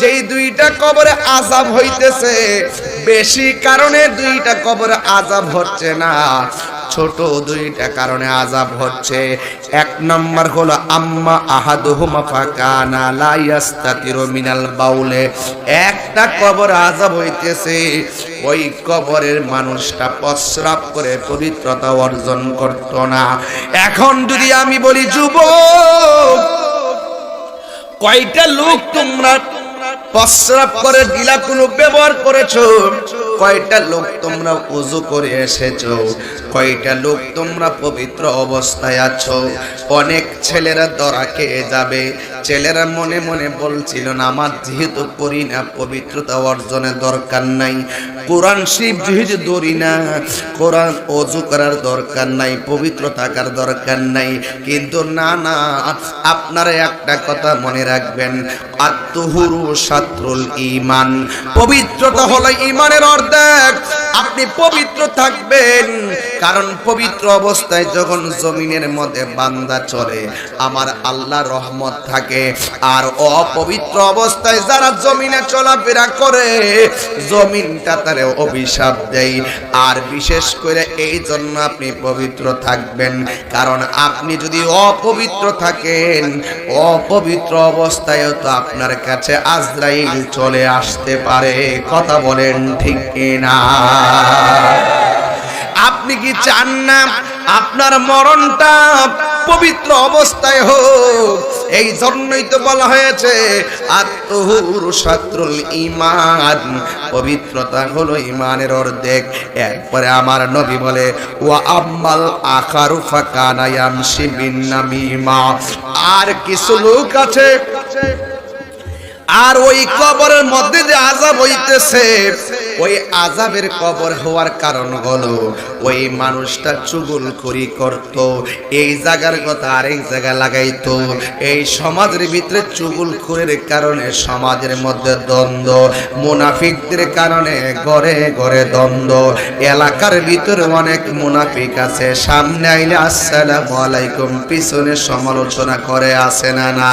যেই দুইটা কবরে আজাব হইতেছে, বেশি কারণে দুইটা কবরে আজাব হচ্ছে না। ছোট দুইটা কারণে আজাব হচ্ছে। এক নম্বর হলো, আম্মা আহাদুহুমা ফাকানা মিনাল বাউলে। একটা কবর আজাব হইতেছে, ওই কবরের মানুষটা প্রস্রাব করে পবিত্রতা অর্জন করত না। এখন যদি আমি বলি, যুবক, কয়টা লোক তোমরা প্রস্রাব করে গিলা কোনো ব্যবহার করেছ? কয়টা লোক তোমরা উজু করে এসেছ? কয়টা লোক তোমরা পবিত্র অবস্থায় আছো? অনেক ছেলেরা দরা খেয়ে যাবে। ছেলেরা মনে মনে বলছিল না আমার যেহেতু করি না, পবিত্রতা অর্জনের দরকার নাই। কোরআন শিব যেহেতু ধরি না, কোরআন অজু করার দরকার নাই, পবিত্র থাকার দরকার নাই। কিন্তু না না, আপনারা একটা কথা মনে রাখবেন, আত্মহুরু সাত্রুল ইমান পবিত্রতা হলো ইমানের অর্ধেক। আপনি পবিত্র থাকবেন। কারণ পবিত্র অবস্থায় যখন জমিনের মধ্যে বান্দা চলে, আমার আল্লাহ রহমত থাকে। আর অপবিত্র অবস্থায় যারা জমিনে চলাফেরা করে, জমিনটা তারে অভিশাপ দেয়। আর বিশেষ করে এই জন্য আপনি পবিত্র থাকবেন। কারণ আপনি যদি অপবিত্র থাকেন, অপবিত্র অবস্থায় তো আপনার কাছে আজরাইল চলে আসতে পারে। কথা বলেন ঠিক না আপনি কি চান না আপনার মরণটা পবিত্র অবস্থায় হোক? এই জন্যই তো বলা হয়েছে, আত্মহুর শত্রুল ইমান পবিত্রতা হলো ইমানের অর্ধেক। এরপরে আমার নবী বলে ও আম্মাল আখারু ফাকানা ইয়ামশি বিন নামিমা আর কিছু লোক আছে, আর ওই কবরের মধ্যে যে আজাব হইতেছে। ওই আজাবের কবর হওয়ার কারণ হলো, ওই মানুষটা চুগুল করি করত, এই জায়গার কথা আরেক জায়গায় লাগাইতো। এই সমাজের ভিতরে চুগুল করির কারণে সমাজের মধ্যে দ্বন্দ্ব, মুনাফিকদের কারণে ঘরে ঘরে দ্বন্দ্ব। এলাকার ভিতরে অনেক মুনাফিক আছে, সামনে আইলে আসসালামু আলাইকুম, পিছনে সমালোচনা করে আসে না না